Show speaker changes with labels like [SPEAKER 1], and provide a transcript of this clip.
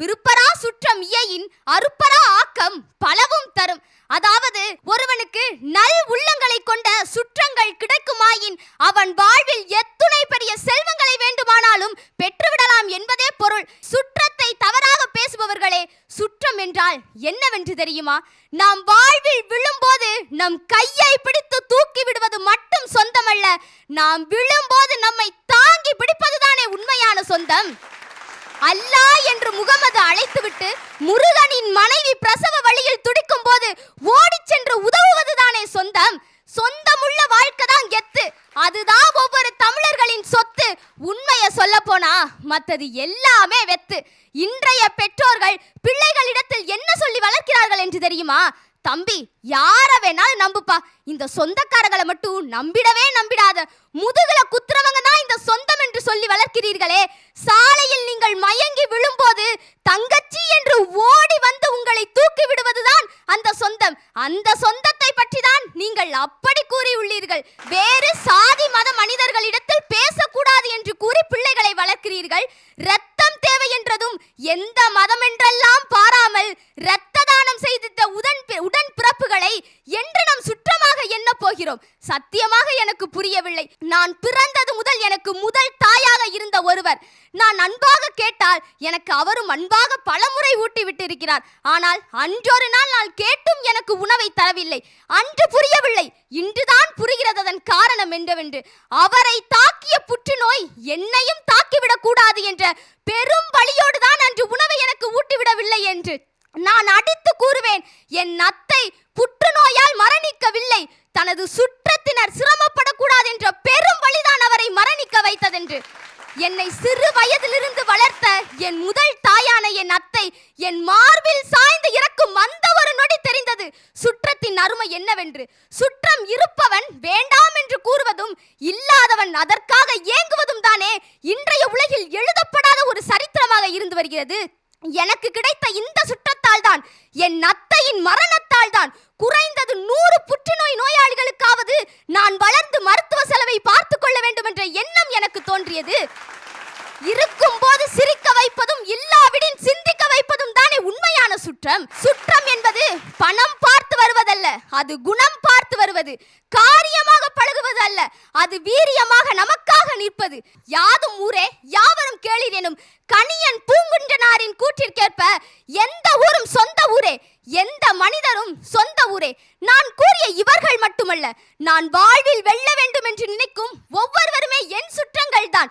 [SPEAKER 1] விருப்பரா சுற்றம் இயையின் அருப்பரா ஆக்கம் பலவும் தரும். அதாவது ஒருவனுக்கு நல் உள்ளங்களை கொண்ட சுற்றங்கள் கிடைக்குமாயின் அவன் வாழ்வில் எத்துணை பெரிய செல்வங்களை வேண்டுமானாலும் பெற்றுவிடலாம் என்பதே பொருள். சுற்றத்தை தவறாக பேசுபவர்களே சுற்றம் என்றால் என்னவென்று தெரியுமா? நாம் வாழ்வில் விழும்போது நம் கையை பிடித்து தூக்கி விடுவது மட்டும் சொந்தமல்ல நாம் விழும்போது நம்மை தாங்கி பிடிப்பதுதானே உண்மையான சொந்தம். அல்லாஹ் என்று முகமது அழைத்துவிட்டு முருகனின் மனைவி பிரசவ வழியில் துடிக்கும் போது ஓடிச் சென்று உதவுவதுதானே சொந்தம்? சொந்தமுள்ள வாழ்க்கை தான் கெத்து. அதுதான் ஒவ்வொரு தமிழர்களின் சொத்து. உண்மையை சொல்ல போனா மத்தது எல்லாமே வெத்து. இன்றைய பெற்றோர்கள் பிள்ளைகளிடத்தில் என்ன சொல்லி வளர்க்கிறார்கள் என்று தெரியுமா? தம்பி யார வேணாலும் நம்புப்பா. இந்த சொந்தக்காரங்களை மட்டும் நம்பிடவே நம்பிடாத. முதுகுல குத்துறவங்க தான் இந்த சொந்தம் என்று சொல்லி வளர்க்கிறீர்களே. சாலையில் நீங்கள் மயங்கி விழும்போது தங்கச்சி என்று ஓடி வந்து உங்களை தூக்கி விடுவதுதான் அந்த சொந்தம். அந்த சொந்தத்தை பற்றி தான் நீங்கள் அப்படி கூறியுள்ளீர்கள். வேறு சாதி மத மனிதர்களிடத்தில் பேசக்கூடாது என்று கூறி பிள்ளைகளை வளர்க்கிறீர்கள். ரத்தம் தேவை என்றதும் எந்த மதம் என்றெல்லாம் பாரா சத்தியமாக எனக்கு புரியவில்லை. நான் பிறந்தது முதல் எனக்கு முதல் தாயாக இருந்த ஒருவர். நான் அன்பாக கேட்டால் எனக்கு அவரும் அன்பாக பலமுறை ஊட்டி விட்டிருக்கிறார். ஆனால் அன்றொரு நாள் நான் கேட்டும் எனக்கு உணவை தரவில்லை. அன்று புரியவில்லை. இன்றுதான் புரிகிறது அதன் காரணம் என்னவென்று. அவரை தாக்கிய புற்றுநோய் என்னையும் தாக்கிவிடக் கூடாது என்ற பெரும் வழியோடு தான் அன்று உணவை எனக்கு ஊட்டிவிடவில்லை என்று நான் அடித்து கூறுவேன். என் அத்தை புற்றுநோயால் மரணிக்கவில்லை. தனது சுற்று சிரமப்படக்கூடாது என்ற பெரும் வழிதான் அவரை என்று என்னை சிறு வயதிலிருந்து வளர்த்த என் முதல் தாயான என் அத்தை என் மார்பில் சாய்ந்து இறக்கும் அந்த ஒரு நொடி தெரிந்தது. சுற்றத்தின் அருமை என்னவென்று? சுற்றம் இருப்பவன் வேண்டாம் என்று கூறுவதும் இல்லாதவன் அதற்காக ஏங்குவதும் தானே? இன்றைய உலகில் எழுதப்படாத ஒரு சரித்திரமாக இருந்து வருகிறது. எனக்கு கிடைத்த இந்த சுற்றத்தால் தான் என் அத்தையின் மரணத்தால் தான் குறைந்தது நூறு புற்றுநோய் நோயாளிகளுக்காவது நான் வளர்ந்து மருத்துவ செலவை பார்த்து கொள்ள வேண்டும் என்ற எண்ணம் எனக்கு தோன்றியது. இருக்கும் போது சிரிக்க வைப்பதும் இல்லாவிடின் சிந்திக்க வைப்பதும் தானே உண்மையான சுற்றம். சுற்றம் என்பது பணம் பார்த்து வருவதல்ல அது குணம் பார்த்து வருவது. காரியமாக பழகுவது அல்ல அது வீரியமாக நமக்காக நிற்பது. யாதும் ஊரே யாவரும் கேளிரேனும் எனும் கணியன் பூங்குன்றனாரின் கூற்றிற்கேற்ப எந்த ஊரும் சொந்த ஊரே எந்த மனிதரும் சொந்த ஊரே. நான் கூறிய இவர் கொள்ள. நான் வாழ்வில் வெல்ல வேண்டும் என்று நினைக்கும் ஒவ்வொருவருமே என் சுற்றங்கள் தான்